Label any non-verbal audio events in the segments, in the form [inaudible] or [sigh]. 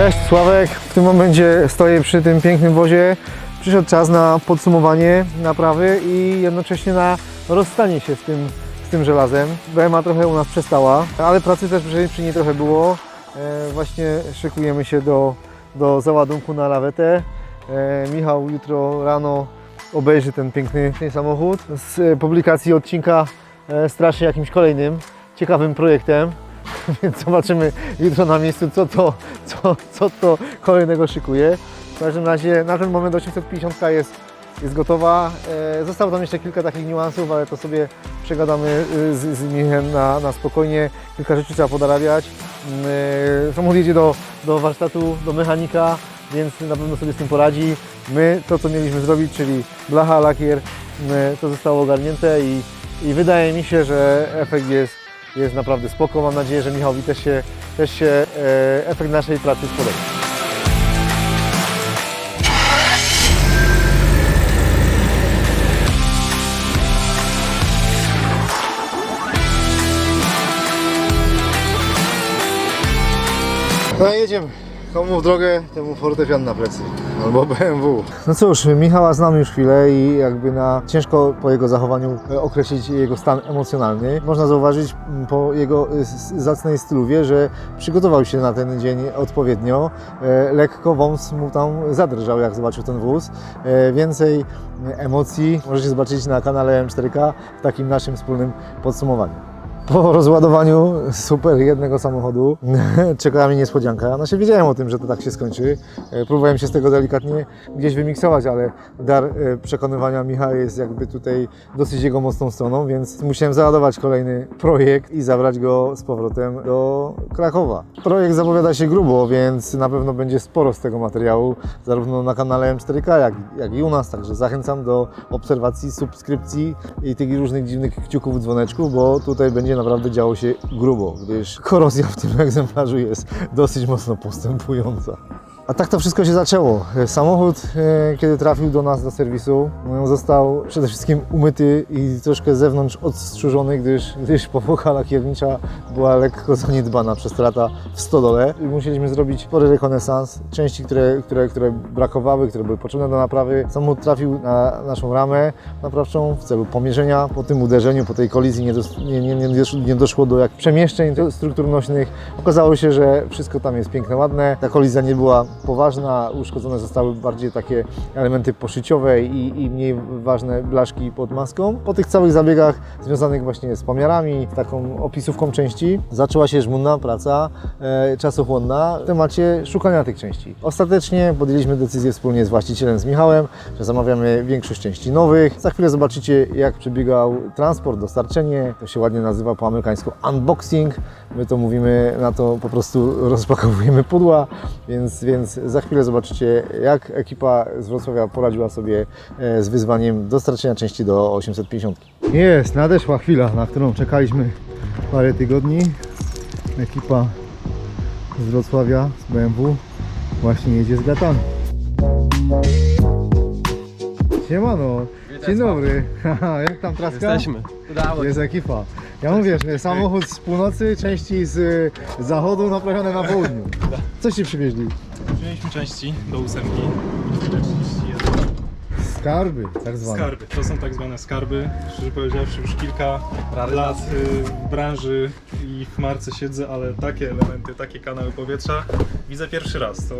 Cześć, Sławek. W tym momencie stoję przy tym pięknym wozie. Przyszedł czas na podsumowanie naprawy i jednocześnie na rozstanie się z tym, z tym żelazem. BMA trochę u nas przestała, ale pracy też przy, niej trochę było. E, właśnie szykujemy się do, do załadunku na lawetę. E, Michał jutro rano obejrzy ten piękny ten samochód. Z publikacji odcinka e, straszy jakimś kolejnym ciekawym projektem. [laughs] Więc zobaczymy jutro na miejscu, co to, co, co to kolejnego szykuje. W każdym razie na ten moment 850 jest, jest gotowa. E, zostało tam jeszcze kilka takich niuansów, ale to sobie przegadamy y, z, z Michem na, na spokojnie. Kilka rzeczy trzeba podarabiać. Mm, e, Samochód jedzie do, do warsztatu, do mechanika, więc na pewno sobie z tym poradzi. My to, co mieliśmy zrobić, czyli blacha, lakier, mm, to zostało ogarnięte i, i wydaje mi się, że efekt jest jest naprawdę spoko. Mam nadzieję, że Michałowi też się, też się e, efekt naszej pracy spodoba. No jedziemy. Komu w drogę, temu fortepian na plecy. Albo BMW. No cóż, Michała znam już chwilę i jakby na ciężko po jego zachowaniu e, określić jego stan emocjonalny. Można zauważyć m, po jego e, zacnej styluwie, że przygotował się na ten dzień odpowiednio. E, Lekko wąs mu tam zadrżał, jak zobaczył ten wóz. Więcej emocji możecie zobaczyć na kanale M4K w takim naszym wspólnym podsumowaniu. Po rozładowaniu super jednego samochodu [laughs] czekała mnie niespodzianka. Znaczy wiedziałem o tym, że to tak się skończy. E, Próbowałem się z tego delikatnie gdzieś wymiksować, ale dar e, przekonywania Michała jest jakby tutaj dosyć jego mocną stroną, więc musiałem załadować kolejny projekt i zabrać go z powrotem do Krakowa. Projekt zapowiada się grubo, więc na pewno będzie sporo z tego materiału, zarówno na kanale M4K, jak, jak i u nas. Także zachęcam do obserwacji, subskrypcji i tych różnych dziwnych kciuków, dzwoneczków, bo tutaj będzie naprawdę działo się grubo, gdyż korozja w tym egzemplarzu jest dosyć mocno postępująca. A tak to wszystko się zaczęło. Samochód, e, kiedy trafił do nas do serwisu, no, został przede wszystkim umyty i troszkę zewnątrz odstrzyżony, gdyż, gdyż powłoka lakiernicza była lekko zaniedbana przez lata w stodole. I musieliśmy zrobić spory rekonesans. Części, które, które, które brakowały, które były potrzebne do naprawy. Samochód trafił na naszą ramę naprawczą w celu pomierzenia. Po tym uderzeniu, po tej kolizji nie, dos- nie, nie, nie doszło do jak przemieszczeń struktur nośnych. Okazało się, że wszystko tam jest piękne, ładne. Ta kolizja nie była poważna, uszkodzone zostały bardziej takie elementy poszyciowe i, i mniej ważne blaszki pod maską. Po tych całych zabiegach związanych właśnie z pomiarami, taką opisówką części, zaczęła się żmudna praca, e, czasochłonna w temacie szukania tych części. Ostatecznie podjęliśmy decyzję wspólnie z właścicielem, z Michałem, że zamawiamy większość części nowych. Za chwilę zobaczycie, jak przebiegał transport, dostarczenie. To się ładnie nazywa po amerykańsku unboxing. My to mówimy na to po prostu [laughs] rozpakowujemy pudła, więc, więc za chwilę zobaczycie, jak ekipa z Wrocławia poradziła sobie e, z wyzwaniem dostarczenia części do 850. Jest, nadeszła chwila, na którą czekaliśmy parę tygodni. Ekipa z Wrocławia, z BMW właśnie jedzie z gatami. Siemano, dzień dobry. [laughs] Jak tam traska? Jesteśmy. Udało. Jest ekipa. Ja mówię, że samochód z północy, części z zachodu naprawione na południu. Coś ci przywieźli? Wzięliśmy części do ósemki. 41. Skarby, tak zwane. Skarby. To są tak zwane skarby. Szczerze powiedziawszy już kilka lat y, w branży i w marce siedzę, ale takie elementy, takie kanały powietrza widzę pierwszy raz. To,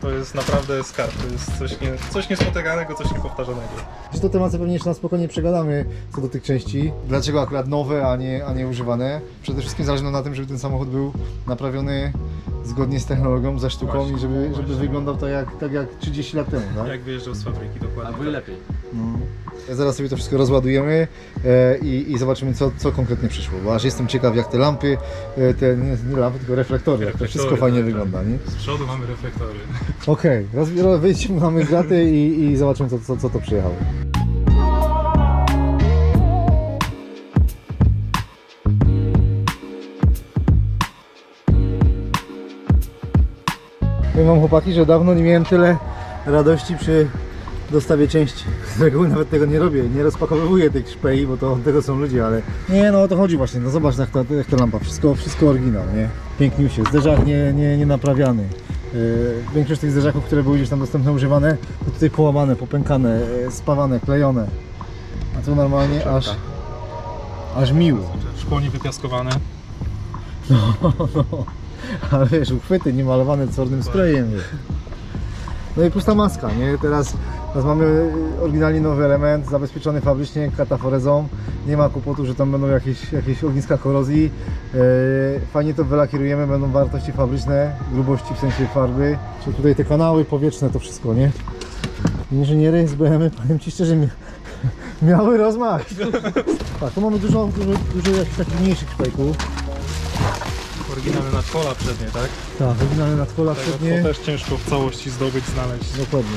to jest naprawdę skarb. To jest coś, nie, coś niespotykanego, coś niepowtarzanego. Dziś to temat pewnie jeszcze na spokojnie przegadamy co do tych części. Dlaczego akurat nowe, a nie, a nie używane? Przede wszystkim zależy nam na tym, żeby ten samochód był naprawiony zgodnie z technologią, ze sztuką Właśnie, i żeby, żeby wyglądał tak jak, tak jak 30 lat temu, tak? Jak wyjeżdżał z fabryki dokładnie. Albo i lepiej. No. Zaraz sobie to wszystko rozładujemy e, i, i zobaczymy, co, co konkretnie przyszło. Bo aż jestem ciekaw, jak te lampy, e, te nie, nie lampy, tylko reflektory, jak to wszystko fajnie tak, wygląda, nie? Z przodu mamy reflektory. Okej, okay. wyjdźmy, mamy graty i, i zobaczymy, co, co, co to przyjechało. Powiem wam chłopaki, że dawno nie miałem tyle radości przy dostawie części. [laughs] Z reguły nawet tego nie robię, nie rozpakowywuję tych szpei, bo to od tego są ludzie, ale nie no o to chodzi właśnie, no zobacz jak ta, jak ta lampa, wszystko, wszystko oryginał, nie? Piękniusie, zderzak nie, nie, nie naprawiany, Yy, Większość tych zderzaków, które były gdzieś tam dostępne, używane, to tutaj połamane, popękane, yy, spawane, klejone. A tu normalnie aż, aż miło. Szkło niewypiaskowane. [laughs] No, [laughs] ale wiesz, uchwyty niemalowane czarnym sprayem. Wiesz. No i pusta maska, nie? Teraz, teraz mamy oryginalnie nowy element, zabezpieczony fabrycznie kataforezą. Nie ma kłopotu, że tam będą jakieś, jakieś ogniska korozji. Yy, fajnie to wylakierujemy, będą wartości fabryczne, grubości w sensie farby. Czy tutaj te kanały powietrzne, to wszystko, nie? Inżyniery z BMW, powiem Ci szczerze, mia- [laughs] miały rozmach. Tak, tu mamy dużo, dużo, dużo jakichś takich mniejszych szpejków. Oryginalne nadkola przednie, tak? Tak, oryginalne nadkola Tego przednie. to też ciężko w całości zdobyć, znaleźć. Dokładnie.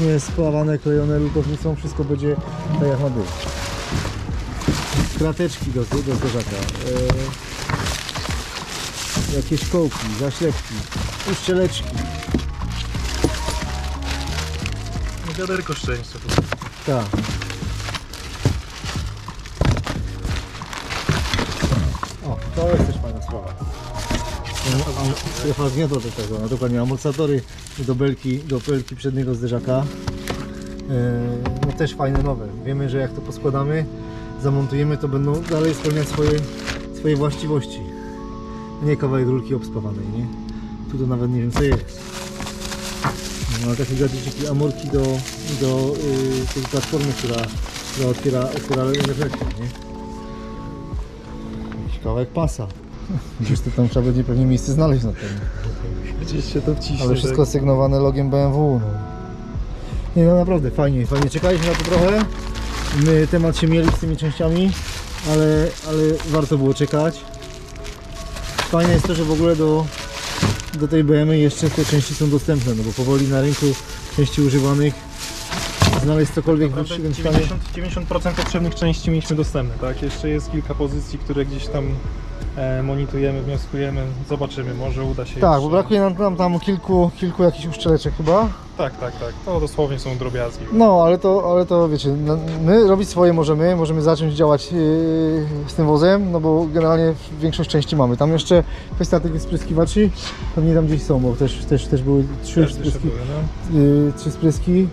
Nie jest spawane, klejone lutownicą, wszystko będzie tak jak ma być. Krateczki do, do zderzaka. E, jakieś kołki, zaślepki, uszczeleczki. No wiaderko szczęścia. prostu. Tak. O, to jest też. Strefa gniotła do tego, no dokładnie amortyzatory do belki, do belki przedniego zderzaka. Yy, No też fajne nowe. Wiemy, że jak to poskładamy, zamontujemy, to będą dalej spełniać swoje, swoje właściwości. Nie kawałek rurki obspawanej, nie? Tu to nawet nie wiem co jest. No, takie gadżeciki, amorki do, do yy, tej platformy, która, która otwiera, otwiera reflektor, nie? Jakiś kawałek pasa. Gdzieś to tam trzeba będzie pewnie miejsce znaleźć na tym. Gdzieś się to wciśnie. Ale wszystko sygnowane logiem BMW. No. Nie no naprawdę fajnie, fajnie. Czekaliśmy na to trochę. My temat się mieli z tymi częściami, ale, ale warto było czekać. Fajne jest to, że w ogóle do, do tej BMW jeszcze te części są dostępne, no bo powoli na rynku części używanych znaleźć cokolwiek w uczciwym stanie. 90%, 90% potrzebnych części mieliśmy dostępne, tak? Jeszcze jest kilka pozycji, które gdzieś tam e, monitorujemy, wnioskujemy, zobaczymy, może uda się Tak, jeszcze. bo brakuje nam tam, tam kilku, kilku jakichś uszczeleczek chyba. Tak, tak, tak. To dosłownie są drobiazgi. No, ale to, ale to wiecie, no, my robić swoje możemy, możemy zacząć działać yy, z tym wozem, no bo generalnie większość części mamy. Tam jeszcze kwestia tych spryskiwaczy, pewnie tam gdzieś są, bo też, też, też były trzy, Też jeszcze spryski, były, no. yy, trzy spryski,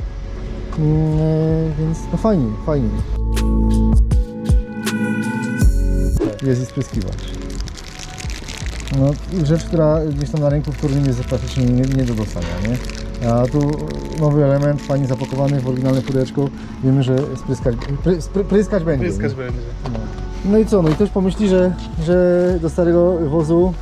więc no fajnie, fajnie. Jest i spryskiwacz. No, rzecz, która gdzieś tam na rynku wtórnym jest praktycznie nie, nie do dostania, nie? A tu nowy element, fajnie zapakowany w oryginalne pudełeczko. Wiemy, że spryskać, pry, spry, pryskać będzie. Pryskać nie? będzie. No. no i co? No i ktoś pomyśli, że, że do starego wozu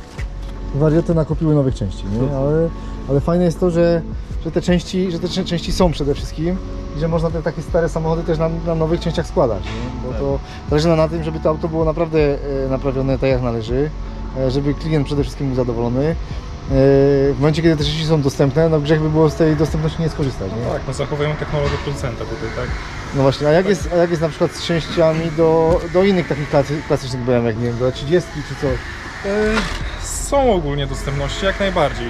warioty nakupiły nowych części, nie? Ale, ale fajne jest to, że, że te części, że te czę- części są przede wszystkim i że można te takie stare samochody też na, na nowych częściach składać, nie? Bo to zależy nam na tym, żeby to auto było naprawdę e, naprawione tak jak należy, e, żeby klient przede wszystkim był zadowolony. E, W momencie, kiedy te części są dostępne, no grzech by było z tej dostępności nie skorzystać, nie? Tak, no zachowujemy technologię producenta tutaj, tak? No właśnie, a jak jest, a jak jest na przykład z częściami do, do innych takich klasy, klasycznych BMW, jak nie wiem, do 30 czy coś? E, Są ogólnie dostępności, jak najbardziej.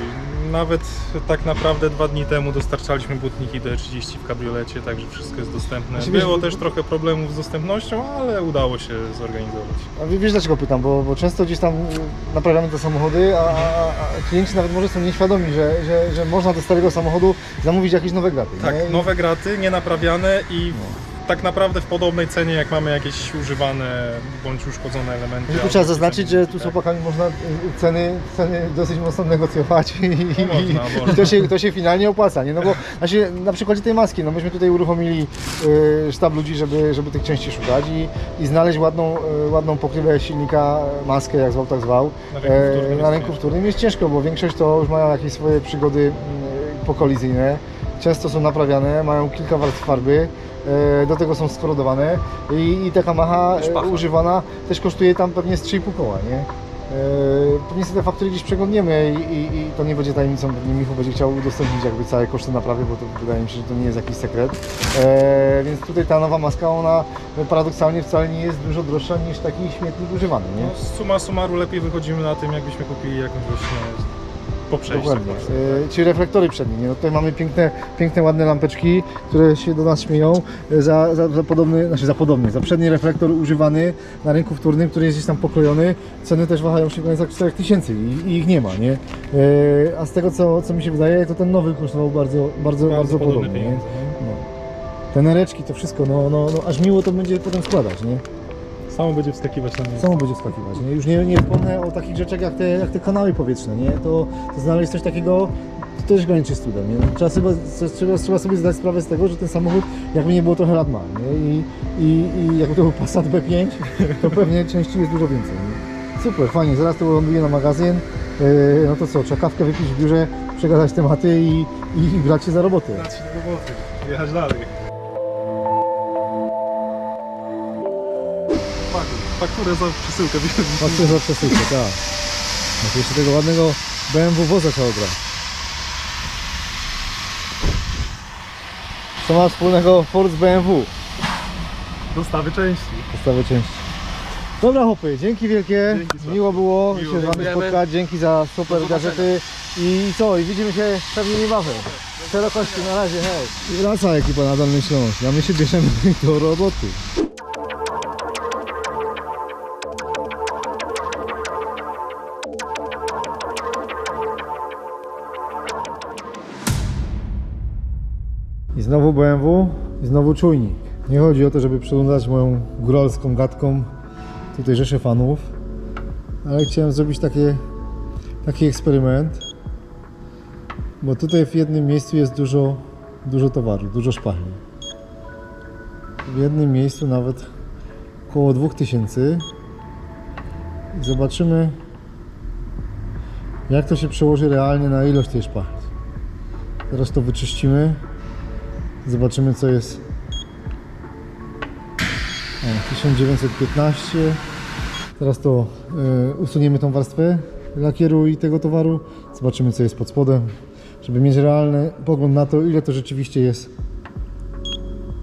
Nawet tak naprawdę dwa dni temu dostarczaliśmy błotniki do E30 w kabriolecie, także wszystko jest dostępne. Znaczy, wiesz, Było bo- też trochę problemów z dostępnością, ale udało się zorganizować. A wie- wiesz dlaczego pytam, bo, bo często gdzieś tam y, naprawiamy te samochody, a, a, a klienci nawet może są nieświadomi, że, że, że można do starego samochodu zamówić jakieś nowe graty. Tak, nie? Nowe graty, nienaprawiane i tak naprawdę w podobnej cenie, jak mamy jakieś używane bądź uszkodzone elementy. Tu trzeba zaznaczyć, że tu z tak. chłopakami można y, ceny, ceny dosyć mocno negocjować i, No można, i, można. i to, się, to się finalnie opłaca, nie? No bo znaczy, na przykładzie tej maski, no myśmy tutaj uruchomili y, sztab ludzi, żeby, żeby tych części szukać i, i znaleźć ładną, y, ładną pokrywę silnika, maskę jak zwał, tak zwał. Na rynku E, wtórnym na jest rynku ciężko. wtórnym jest ciężko, bo większość to już mają jakieś swoje przygody mm, pokolizyjne. Często są naprawiane, mają kilka warstw farby, e, do tego są skorodowane i, i taka macha e, używana też kosztuje tam pewnie z 3,5 koła, nie? E, Pewnie sobie te faktury gdzieś przeglądniemy i, i, i to nie będzie tajemnicą, pewnie Michał będzie chciał udostępnić jakby całe koszty naprawy, bo to wydaje mi się, że to nie jest jakiś sekret. E, więc tutaj ta nowa maska, ona paradoksalnie wcale nie jest dużo droższa niż taki śmietnik używany, nie? No, suma summarum lepiej wychodzimy na tym, jakbyśmy kupili jakąś właśnie po przejściu. Dokładnie. E, Czyli reflektory przednie. Nie? No tutaj mamy piękne, piękne, ładne lampeczki, które się do nas śmieją e, za, za, za podobny, znaczy za podobny, za przedni reflektor używany na rynku wtórnym, który jest gdzieś tam pokrojony. Ceny też wahają się w granicach 4000 i, i ich nie ma, nie? E, A z tego co, co mi się wydaje, to ten nowy kosztował bardzo, bardzo, bardzo, podobne podobnie. pieniądze. nie? No. Te nereczki, to wszystko, no, no, no aż miło to będzie potem składać, nie? Samo będzie wskakiwać na mnie. Samo będzie wskakiwać, nie? Już nie, nie wspomnę o takich rzeczach jak te, jak te kanały powietrzne, nie? To, to znaleźć coś takiego, to też graniczy z cudem, nie? Trzeba, sobie, trzeba, trzeba sobie zdać sprawę z tego, że ten samochód, jakby nie było, trochę lat ma, nie? I, i, i jakby to był Passat B5, to pewnie części jest dużo więcej, nie? Super, fajnie, zaraz to ląduje na magazyn, yy, no to co, trzeba kawkę wypić w biurze, przegadać tematy i, i, i brać się za robotę. Dać się do roboty, jechać dalej. Fakturę za przesyłkę. [laughs] Patrzę za przesyłkę, tak. No jeszcze tego ładnego BMW woza trzeba grać. Co ma wspólnego Ford z BMW? Dostawy części. Podstawy części. Dobra chłopy, dzięki wielkie. Dzięki. Miło było Miło. się z wami Dziękujemy. spotkać. Dzięki za super gadżety. I co? I widzimy się pewnie niebawem. Szerokości na razie, hej. I wraca ekipa na Dolny Śląsk. A my się bierzemy [laughs] do roboty. I znowu BMW, i znowu czujnik. Nie chodzi o to, żeby przyglądać moją góralską gadką tutaj rzeszę fanów, ale chciałem zrobić takie, taki eksperyment, bo tutaj w jednym miejscu jest dużo, dużo towaru, dużo szpachli. W jednym miejscu nawet około 2000 i zobaczymy jak to się przełoży realnie na ilość tej szpachli. Teraz to wyczyścimy Zobaczymy co jest. O, 1915. Teraz to y, usuniemy tą warstwę lakieru i tego towaru. Zobaczymy co jest pod spodem, żeby mieć realny pogląd na to, ile to rzeczywiście jest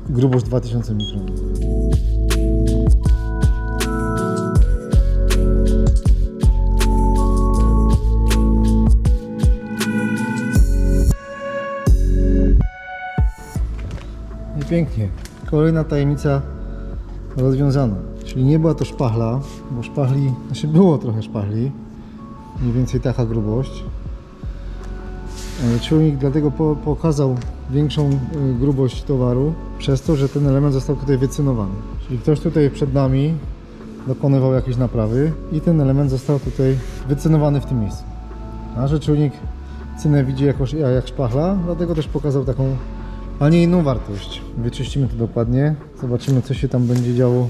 grubość 2000 mikron. Pięknie. Kolejna tajemnica rozwiązana. Czyli nie była to szpachla, bo szpachli, znaczy było trochę szpachli, mniej więcej taka grubość. E, Czujnik dlatego po, pokazał większą y, grubość towaru przez to, że ten element został tutaj wycynowany. Czyli ktoś tutaj przed nami dokonywał jakiejś naprawy i ten element został tutaj wycynowany w tym miejscu. A że czujnik cynę widzi jako, jak szpachla, dlatego też pokazał taką a nie inną wartość. Wyczyścimy to dokładnie, zobaczymy co się tam będzie działo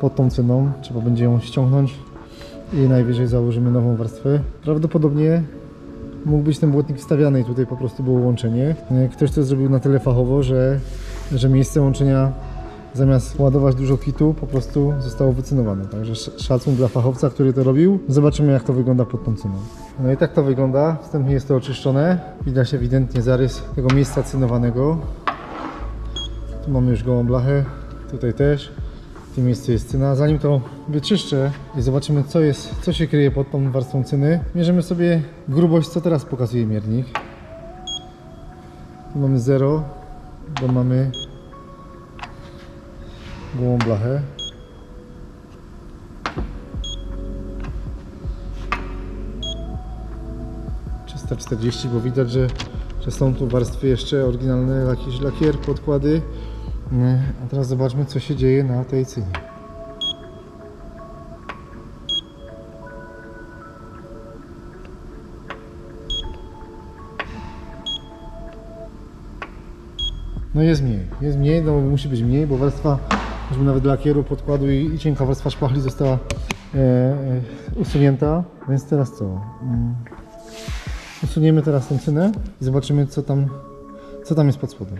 pod tą ceną. Trzeba będzie ją ściągnąć i najwyżej założymy nową warstwę. Prawdopodobnie mógł być ten błotnik wstawiany i tutaj po prostu było łączenie. Ktoś to zrobił na tyle fachowo, że, że miejsce łączenia zamiast ładować dużo kitu po prostu zostało wycynowane. Także sz- szacun dla fachowca, który to robił. Zobaczymy jak to wygląda pod tą ceną. No i tak to wygląda. Wstępnie jest to oczyszczone. Widać ewidentnie zarys tego miejsca cynowanego. Tu mamy już gołą blachę. Tutaj też. W tym miejscu jest cyna. Zanim to wyczyszczę i zobaczymy co jest, co się kryje pod tą warstwą cyny, mierzymy sobie grubość, co teraz pokazuje miernik. Tu mamy 0, bo mamy gołą blachę. Czysta 40, bo widać, że, że są tu warstwy jeszcze oryginalne, jakiś lakier, podkłady. Nie, A teraz zobaczmy, co się dzieje na tej cynie. No jest mniej, jest mniej, no musi być mniej, bo warstwa, choćby nawet lakieru, podkładu i, i cienka warstwa szpachli została e, e, usunięta. Więc teraz co? Mm. Usuniemy teraz tą cynę i zobaczymy co tam, co tam jest pod spodem.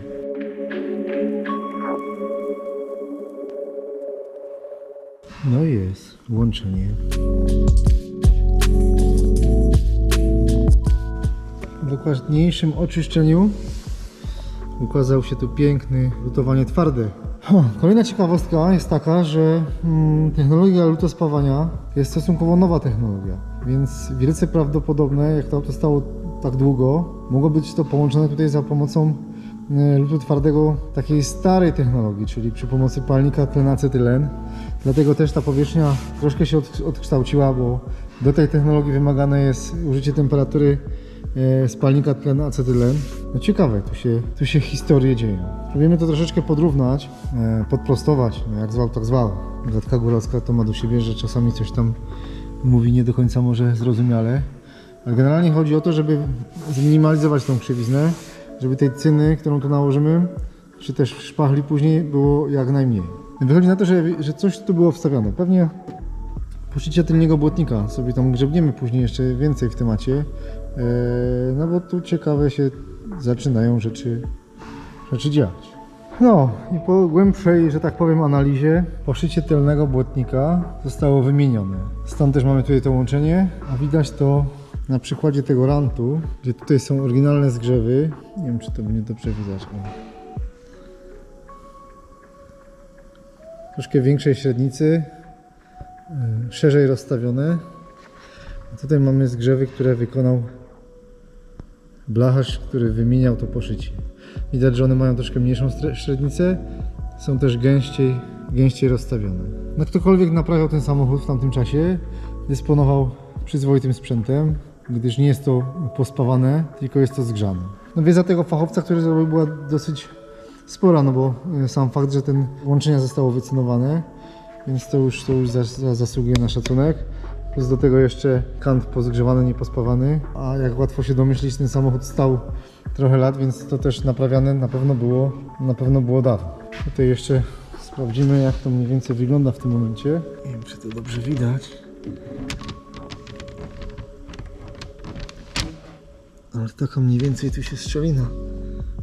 No jest łączenie. W dokładniejszym oczyszczeniu ukazał się tu piękny lutowanie twarde. Kolejna ciekawostka jest taka, że mm, technologia lutospawania jest stosunkowo nowa technologia. Więc wielce prawdopodobne, jak to auto stało tak długo, mogło być to połączone tutaj za pomocą e, lutu twardego takiej starej technologii, czyli przy pomocy palnika tlenacetylen. Dlatego też ta powierzchnia troszkę się od, odkształciła, bo do tej technologii wymagane jest użycie temperatury spalnika tlenu acetylen. No ciekawe, tu się, tu się historie dzieją. Próbujemy to troszeczkę podrównać, e, podprostować, no jak zwał, tak zwał. Gadka góralska to ma do siebie, że czasami coś tam mówi nie do końca może zrozumiale. Ale generalnie chodzi o to, żeby zminimalizować tą krzywiznę, żeby tej cyny, którą tu nałożymy, czy też szpachli później było jak najmniej. Wychodzi na to, że, że coś tu było wstawione. Pewnie poszycie tylnego błotnika sobie tam grzebniemy później jeszcze więcej w temacie. Eee, no bo tu ciekawe się zaczynają rzeczy, rzeczy dziać. No i po głębszej, że tak powiem, analizie poszycie tylnego błotnika zostało wymienione. Stąd też mamy tutaj to łączenie, a widać to na przykładzie tego rantu, gdzie tutaj są oryginalne zgrzewy. Nie wiem, czy to będzie dobrze widać. Troszkę większej średnicy, y, szerzej rozstawione. A tutaj mamy zgrzewy, które wykonał blacharz, który wymieniał to poszycie. Widać, że one mają troszkę mniejszą średnicę, są też gęściej, gęściej rozstawione. No ktokolwiek naprawiał ten samochód w tamtym czasie, dysponował przyzwoitym sprzętem, gdyż nie jest to pospawane, tylko jest to zgrzane. No wiedza tego fachowca, który zrobił była dosyć spora, no bo e, sam fakt, że ten łączenia zostało wycenowane, więc to już, to już za, za, zasługuje na szacunek. Plus do tego jeszcze kant pozgrzewany, niepospawany, a jak łatwo się domyślić, ten samochód stał trochę lat, więc to też naprawiane na pewno było, na pewno było dawno. Tutaj jeszcze sprawdzimy, jak to mniej więcej wygląda w tym momencie. Nie wiem, czy to dobrze widać. Ale taka mniej więcej tu się strzelina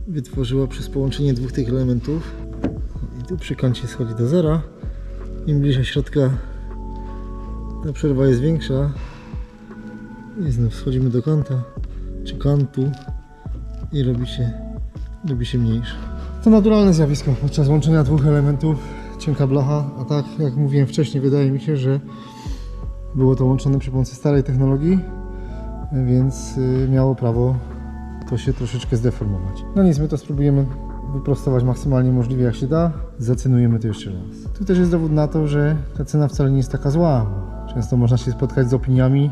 wytworzyła przez połączenie dwóch tych elementów. I tu przy kącie schodzi do zera. Im bliżej środka ta przerwa jest większa. I znów schodzimy do kąta, czy kantu i robi się, robi się mniejsza. To naturalne zjawisko podczas łączenia dwóch elementów, cienka blacha, a tak jak mówiłem wcześniej, wydaje mi się, że było to łączone przy pomocy starej technologii, więc y, miało prawo to się troszeczkę zdeformować. No nic, my to spróbujemy wyprostować maksymalnie możliwie jak się da. Zacenujemy to jeszcze raz. Tu też jest dowód na to, że ta cena wcale nie jest taka zła. Często można się spotkać z opiniami,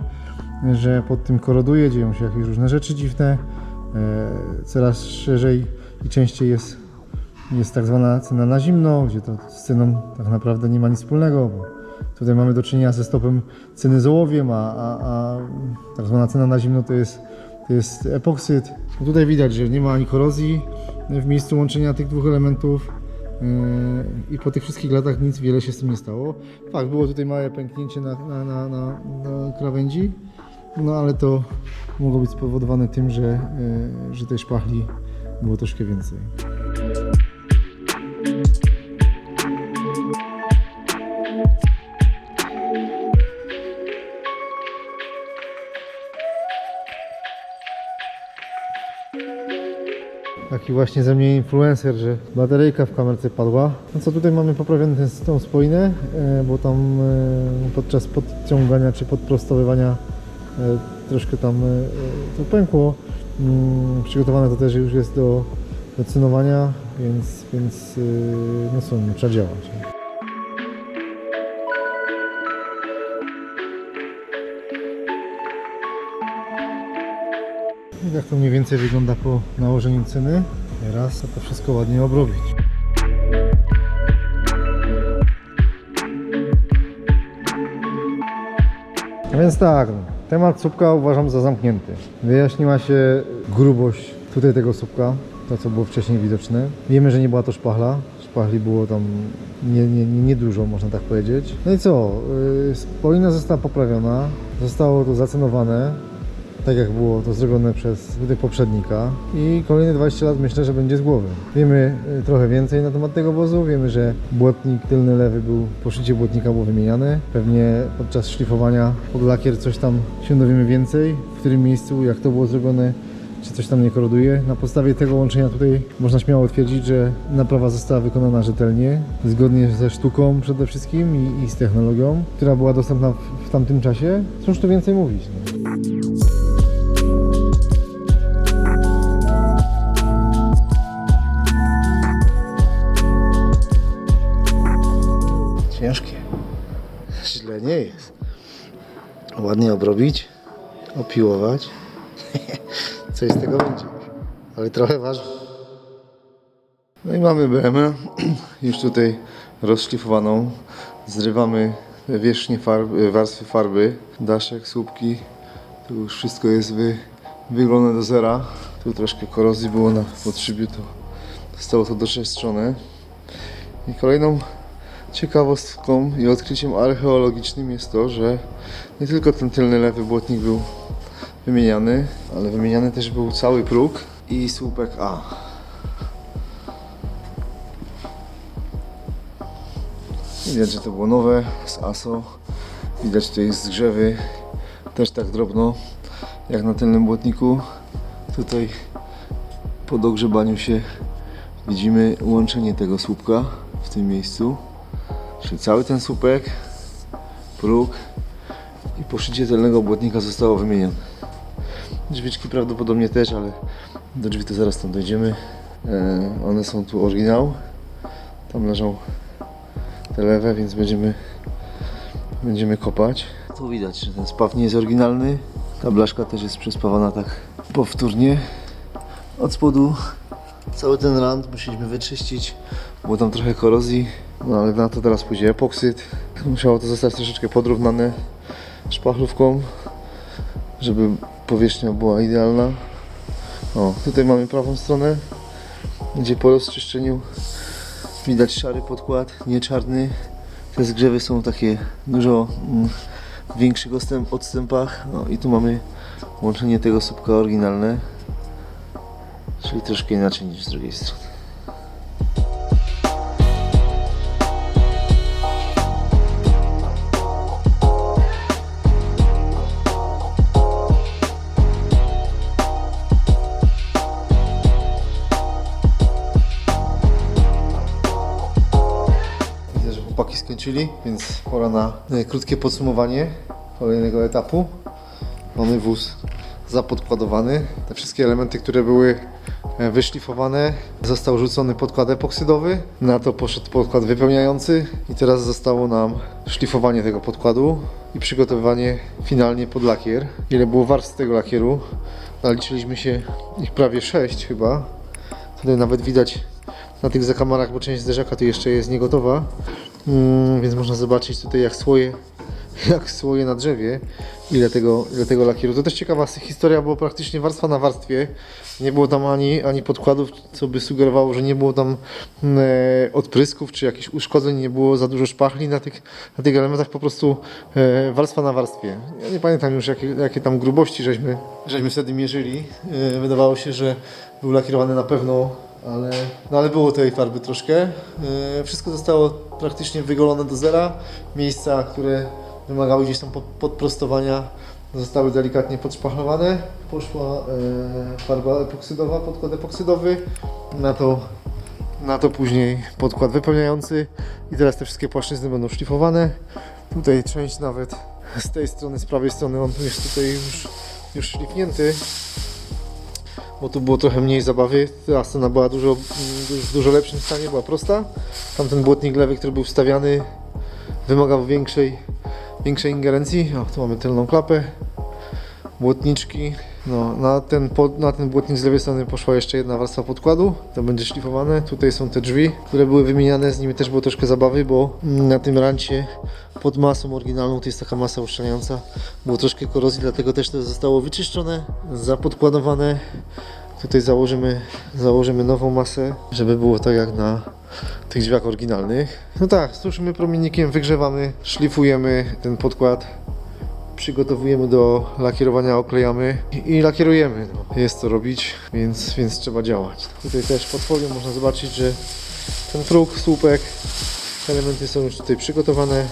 że pod tym koroduje, dzieją się jakieś różne rzeczy dziwne. E, Coraz szerzej i częściej jest, jest tak zwana cena na zimno, gdzie to z ceną tak naprawdę nie ma nic wspólnego, bo tutaj mamy do czynienia ze stopem ceny z ołowiem, a, a, a tak zwana cena na zimno to jest, to jest epoksyd. No tutaj widać, że nie ma ani korozji w miejscu łączenia tych dwóch elementów. Yy, I po tych wszystkich latach nic wiele się z tym nie stało. Fakt, było tutaj małe pęknięcie na, na, na, na, na krawędzi, no ale to mogło być spowodowane tym, że, yy, że tej szpachli było troszkę więcej. Taki właśnie ze mnie influencer, że bateryjka w kamerce padła. No co tutaj mamy poprawione ten, tą spoinę, e, bo tam e, podczas podciągania czy podprostowywania e, troszkę tam to pękło. Mm, Przygotowane to też już jest do, do więc, więc no co, no, trzeba działać. Jak to mniej więcej wygląda po nałożeniu ceny. Teraz to wszystko ładnie obrobić. Więc tak, no, temat słupka uważam za zamknięty. Wyjaśniła się grubość tutaj tego słupka, to co było wcześniej widoczne. Wiemy, że nie była to szpachla. Szpachli było tam nie, nie, nie, nie dużo, można tak powiedzieć. No i co? Yy, Spolina została poprawiona, zostało to zacenowane tak jak było to zrobione przez tutaj poprzednika i kolejne 20 lat myślę, że będzie z głowy. Wiemy y, trochę więcej na temat tego wozu, wiemy, że błotnik tylny lewy był, poszycie błotnika było wymieniane. Pewnie podczas szlifowania pod lakier coś tam się dowiemy więcej, w którym miejscu, jak to było zrobione, czy coś tam nie koroduje. Na podstawie tego łączenia tutaj można śmiało twierdzić, że naprawa została wykonana rzetelnie, zgodnie ze sztuką przede wszystkim i, i z technologią, która była dostępna w, w tamtym czasie. Cóż tu więcej mówić. No. Nie jest. Ładnie obrobić, opiłować. [laughs] Coś z tego będzie. Ale trochę ważne. No i mamy BM [clears throat] już tutaj rozszlifowaną. Zrywamy wierzchnie farby, warstwy farby, daszek, słupki. Tu już wszystko jest wy, wyglądane do zera. Tu troszkę korozji było na podszybiu, to zostało to doczeszczone. I kolejną ciekawostką i odkryciem archeologicznym jest to, że nie tylko ten tylny lewy błotnik był wymieniany, ale wymieniany też był cały próg i słupek A. Widać, że to było nowe z ASO. Widać tutaj zgrzewy też tak drobno jak na tylnym błotniku. Tutaj po dogrzebaniu się widzimy łączenie tego słupka w tym miejscu. Czyli cały ten słupek, próg i poszycie tylnego błotnika zostało wymienione. Drzwiczki prawdopodobnie też, ale do drzwi to zaraz tam dojdziemy. E, one są tu oryginał. Tam leżą te lewe, więc będziemy, będziemy kopać. Tu widać, że ten spaw nie jest oryginalny. Ta blaszka też jest przespawana tak powtórnie. Od spodu cały ten rand musieliśmy wyczyścić. Było tam trochę korozji, no ale na to teraz pójdzie epoksyt. Musiało to zostać troszeczkę podrównane szpachlówką, żeby powierzchnia była idealna. O, tutaj mamy prawą stronę, gdzie po rozczyszczeniu widać szary podkład, nie czarny. Te zgrzewy są takie dużo mm, w większych odstęp, odstępach. No i tu mamy łączenie tego słupka oryginalne, czyli troszkę inaczej niż z drugiej strony. Skończyli, więc pora na e, krótkie podsumowanie kolejnego etapu. Mamy wóz zapodkładowany. Te wszystkie elementy, które były e, wyszlifowane, został rzucony podkład epoksydowy. Na to poszedł podkład wypełniający i teraz zostało nam szlifowanie tego podkładu i przygotowywanie finalnie pod lakier. Ile było warstw tego lakieru? Naliczyliśmy się ich prawie 6 chyba. Tutaj nawet widać na tych zakamarach, bo część zderzaka tu jeszcze jest niegotowa. Mm, więc można zobaczyć tutaj jak słoje, [laughs] jak słoje na drzewie, ile tego, ile tego lakieru. To też ciekawa historia, bo praktycznie warstwa na warstwie. Nie było tam ani, ani podkładów, co by sugerowało, że nie było tam mm, e, odprysków czy jakichś uszkodzeń, nie było za dużo szpachli na tych, na tych elementach, po prostu e, warstwa na warstwie. Ja nie pamiętam już jakie, jakie tam grubości żeśmy, żeśmy wtedy mierzyli. E, wydawało się, że był lakierowany na pewno ale, no ale było tej farby troszkę. Yy, wszystko zostało praktycznie wygolone do zera. Miejsca, które wymagały gdzieś tam po- podprostowania, zostały delikatnie podszpachlowane. Poszła yy, farba epoksydowa, podkład epoksydowy. Na to, na to później podkład wypełniający. I teraz te wszystkie płaszczyzny będą szlifowane. Tutaj część nawet z tej strony, z prawej strony, on jest tutaj już, już szlifnięty bo tu było trochę mniej zabawy. Ta scena była dużo, w dużo lepszym stanie, była prosta. Tamten błotnik lewy, który był wstawiany, wymagał większej, większej ingerencji. O, tu mamy tylną klapę, błotniczki. No, na, ten pod, na ten błotnik z lewej strony poszła jeszcze jedna warstwa podkładu, to będzie szlifowane. Tutaj są te drzwi, które były wymieniane, z nimi też było troszkę zabawy, bo na tym rancie pod masą oryginalną, to jest taka masa uszczelniająca, było troszkę korozji, dlatego też to zostało wyczyszczone, zapodkładowane. Tutaj założymy, założymy nową masę, żeby było tak jak na tych drzwiach oryginalnych. No tak, suszymy promiennikiem, wygrzewamy, szlifujemy ten podkład, przygotowujemy do lakierowania, oklejamy i, lakierujemy. No. Jest co robić, więc, więc trzeba działać. Tutaj też pod folią można zobaczyć, że ten próg, słupek, elementy są już tutaj przygotowane.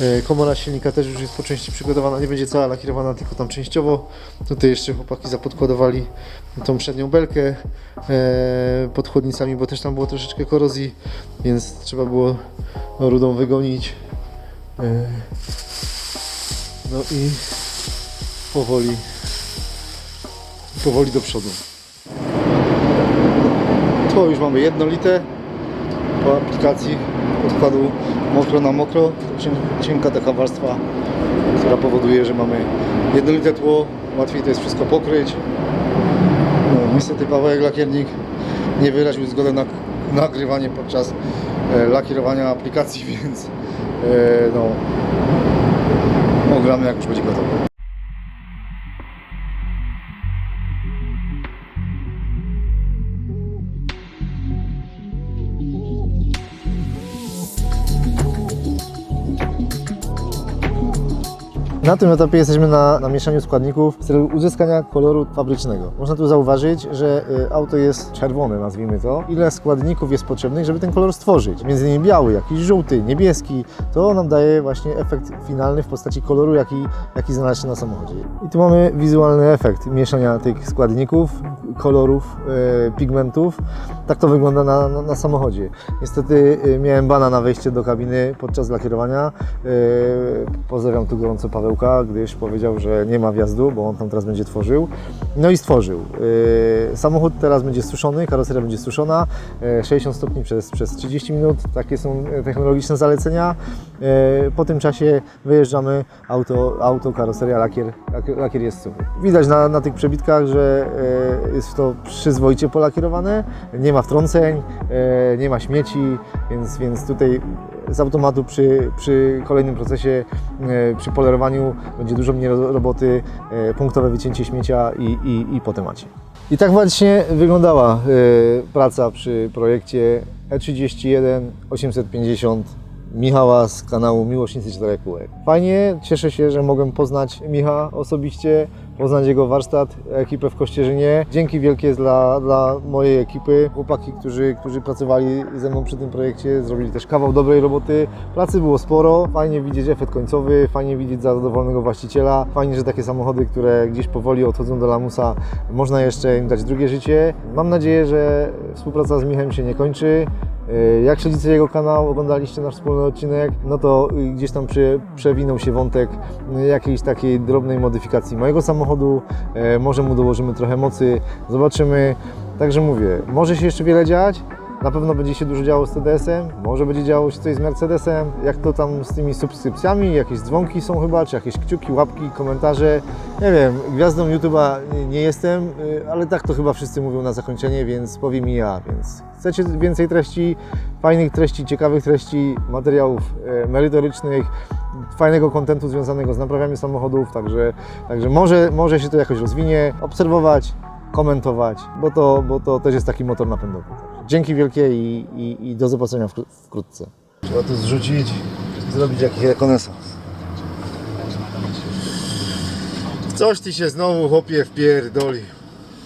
E, Komora silnika też już jest po części przygotowana, nie będzie cała lakierowana, tylko tam częściowo. Tutaj jeszcze chłopaki zapodkładowali tą przednią belkę e, pod chłodnicami, bo też tam było troszeczkę korozji, więc trzeba było rudą wygonić. E, No i powoli, powoli do przodu. To już mamy jednolite po aplikacji podkładu mokro na mokro. Cienka taka warstwa, która powoduje, że mamy jednolite tło. Łatwiej to jest wszystko pokryć. No, niestety Paweł lakiernik nie wyraził zgody na nagrywanie podczas e, lakierowania aplikacji, [laughs] więc e, no, ogramy jak już będzie gotowe. Na tym etapie jesteśmy na, na mieszaniu składników w celu uzyskania koloru fabrycznego. Można tu zauważyć, że y, auto jest czerwone, nazwijmy to. Ile składników jest potrzebnych, żeby ten kolor stworzyć? Między innymi biały, jakiś żółty, niebieski. To nam daje właśnie efekt finalny w postaci koloru, jaki, jaki znalazł się na samochodzie. I tu mamy wizualny efekt mieszania tych składników, kolorów, y, pigmentów. Tak to wygląda na, na, na samochodzie. Niestety y, miałem bana na wejście do kabiny podczas lakierowania. Y, Pozdrawiam tu gorąco Pawełka, gdyż powiedział, że nie ma wjazdu, bo on tam teraz będzie tworzył. No i stworzył. Y, Samochód teraz będzie suszony, karoseria będzie suszona. y, 60 stopni przez, przez 30 minut. Takie są y, technologiczne zalecenia. Y, Po tym czasie wyjeżdżamy, auto, auto karoseria, lakier, lakier, jest suchy. Widać na, na tych przebitkach, że y, jest to przyzwoicie polakierowane. Nie ma wtrąceń, y, nie ma śmieci, więc, więc tutaj z automatu przy, przy kolejnym procesie, e, przy polerowaniu będzie dużo mniej ro- roboty, e, punktowe wycięcie śmiecia i, i, i po temacie. I tak właśnie wyglądała e, praca przy projekcie E E31 850 Michała z kanału Miłośnicy Czterech Kółek. Fajnie, cieszę się, że mogłem poznać Micha osobiście, poznać jego warsztat, ekipę w Kościerzynie. Dzięki wielkie dla, dla mojej ekipy, chłopaki, którzy, którzy pracowali ze mną przy tym projekcie, zrobili też kawał dobrej roboty. Pracy było sporo, fajnie widzieć efekt końcowy, fajnie widzieć zadowolonego właściciela, fajnie, że takie samochody, które gdzieś powoli odchodzą do lamusa, można jeszcze im dać drugie życie. Mam nadzieję, że współpraca z Michem się nie kończy. E, Jak śledzicie jego kanał, oglądaliście nasz wspólny odcinek, no to y, gdzieś tam przy, przewinął się wątek y, jakiejś takiej drobnej modyfikacji mojego samochodu. Może mu dołożymy trochę mocy, zobaczymy. Także mówię, może się jeszcze wiele dziać. Na pewno będzie się dużo działo z TDS-em, może będzie działo się coś z Mercedesem. Jak to tam z tymi subskrypcjami, jakieś dzwonki są chyba, czy jakieś kciuki, łapki, komentarze. Nie wiem, gwiazdą YouTube'a nie- jestem, y, ale tak to chyba wszyscy mówią na zakończenie, więc powiem i ja. Więc chcecie więcej treści, fajnych treści, ciekawych treści, materiałów e, merytorycznych, fajnego kontentu związanego z naprawami samochodów, także, także może, może się to jakoś rozwinie. Obserwować, komentować, bo to, bo to też jest taki motor napędowy. Dzięki wielkie i, i, i do zobaczenia wkró- wkrótce. Trzeba to zrzucić, zrobić jakiś rekonesans. Coś ty się znowu chłopie wpierdolił.